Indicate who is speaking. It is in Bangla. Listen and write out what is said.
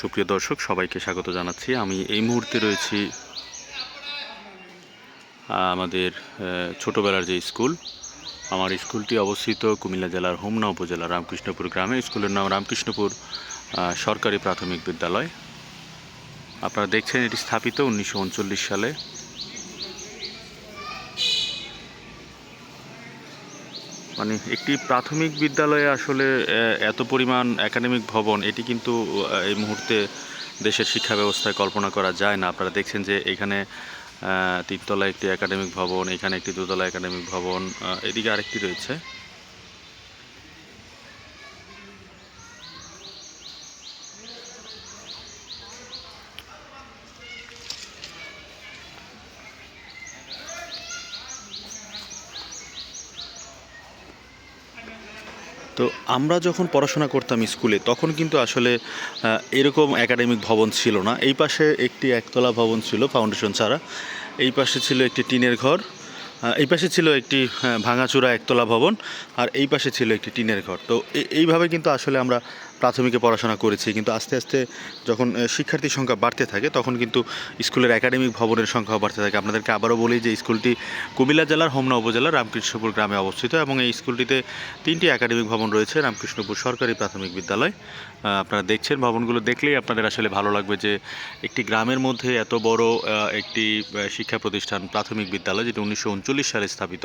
Speaker 1: সুপ্রিয় দর্শক, সবাইকে স্বাগত জানাচ্ছি। আমি এই মুহূর্তে রয়েছি আমাদের ছোটোবেলার যে স্কুল, আমার স্কুলটি অবস্থিত কুমিল্লা জেলার হোমনা উপজেলা রামকৃষ্ণপুর গ্রামে। স্কুলের নাম রামকৃষ্ণপুর সরকারি প্রাথমিক বিদ্যালয়। আপনারা দেখছেন এটি স্থাপিত উনিশশো উনচল্লিশ সালে। মানে একটি প্রাথমিক বিদ্যালয়ে আসলে এত পরিমাণ একাডেমিক ভবন, এটি কিন্তু এই মুহূর্তে দেশের শিক্ষা ব্যবস্থায় কল্পনা করা যায় না। আপনারা দেখছেন যে এখানে তিনতলা একটি একাডেমিক ভবন, এখানে একটি দোতলা একাডেমিক ভবন এদিকে আরেকটি রয়েছে। তো আমরা যখন পড়াশোনা করতাম স্কুলে, তখন কিন্তু আসলে এরকম একাডেমিক ভবন ছিল না। এই পাশে একটি একতলা ভবন ছিল ফাউন্ডেশন ছাড়া। এই পাশে ছিল একটি টিনের ঘর এই পাশে ছিল একটি ভাঙাচুরা একতলা ভবন, আর এই পাশে ছিল একটি টিনের ঘর। তো এইভাবে কিন্তু আসলে আমরা প্রাথমিকে পড়াশোনা করেছি, কিন্তু আস্তে আস্তে যখন শিক্ষার্থীর সংখ্যা বাড়তে থাকে, তখন কিন্তু স্কুলের একাডেমিক ভবনের সংখ্যাও বাড়তে থাকে। আপনাদেরকে আবারও বলি যে, স্কুলটি কুমিল্লা জেলার হোমনা উপজেলার রামকৃষ্ণপুর গ্রামে অবস্থিত এবং এই স্কুলটিতে তিনটি একাডেমিক ভবন রয়েছে, রামকৃষ্ণপুর সরকারি প্রাথমিক বিদ্যালয়। আপনারা দেখছেন ভবনগুলো দেখলেই আপনাদের আসলে ভালো লাগবে যে, একটি গ্রামের মধ্যে এত বড় একটি শিক্ষা প্রতিষ্ঠান প্রাথমিক বিদ্যালয়, যেটি উনিশশো উনচল্লিশ সালে স্থাপিত।